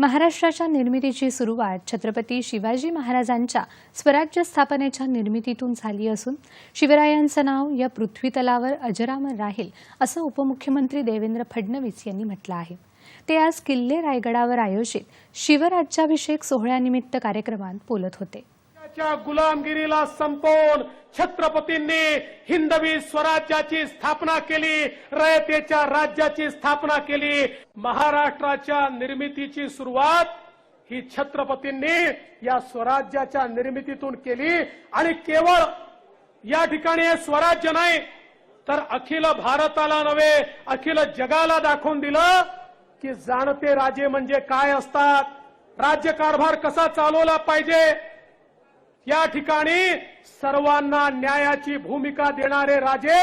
महाराष्ट्राच्या निर्मितीची सुरुवात छत्रपती शिवाजी महाराजांच्या स्वराज्य स्थापनेच्या निर्मितीतून झाली असून शिवरायांचं नाव या पृथ्वीतलावर अजरामर राहील असं उपमुख्यमंत्री देवेंद्र फडणवीस यांनी म्हटलं आहे. ते आज किल्ले रायगडावर आयोजित शिवराज्याभिषेक सोहळ्यानिमित्त कार्यक्रमात बोलत होते. च्या गुलामगिरीला संपवून छत्रपतींनी हिंदवी स्वराज्याची स्थापना केली रयतेच्या राज्याची स्थापना केली. महाराष्ट्राच्या निर्मितीची सुरुवात ही छत्रपतींनी या स्वराज्याच्या निर्मितीतून केली. आणि केवळ या ठिकाणी हे स्वराज्य नाही तर अखिल भारताला नव्हे अखिल जगाला दाखवून दिलं की जाणते राजे म्हणजे काय असतात. राज्यकारभार कसा चालवला पाहिजे या ठिकाणी सर्वांना न्यायाची भूमिका देणारे राजे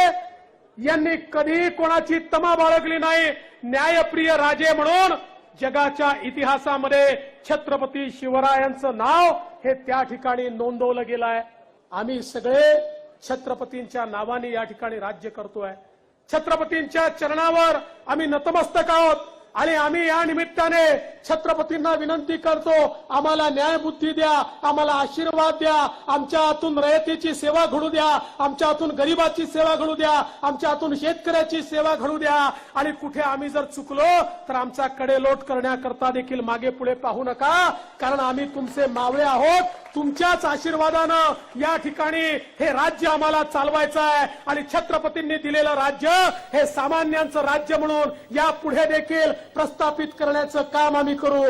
यांनी कधीही कोणाची तमा बाळगली नाही. न्यायप्रिय राजे म्हणून जगाच्या इतिहासामध्ये छत्रपती शिवरायांचं नाव हे त्या ठिकाणी नोंदवलं गेलं आहे आम्ही सगळे छत्रपतींच्या नावाने या ठिकाणी राज्य करतोय. छत्रपतींच्या चरणावर आम्ही नतमस्तक आहोत. आणि आम्ही या निमित्ताने छत्रपतींना विनंती करतो आम्हाला न्यायबुद्धी द्या आम्हाला आशीर्वाद द्या आमच्या हातून रयतेची सेवा घडू द्या आमच्या हातून गरिबाची सेवा घडू द्या आमच्या हातून शेतकऱ्याची सेवा घडू द्या. आणि कुठे आम्ही जर चुकलो तर आमचा कडेलोट करण्याकरता देखील मागे पुढे पाहू नका कारण आम्ही तुमचे मावळे आहोत तुमच्याच आशीर्वादानं या ठिकाणी हे राज्य आम्हाला चालवायचं आहे आणि छत्रपतींनी दिलेलं राज्य हे सामान्यांचं राज्य म्हणून या पुढे देखील प्रस्थापित करण्याचं काम आम्ही करू.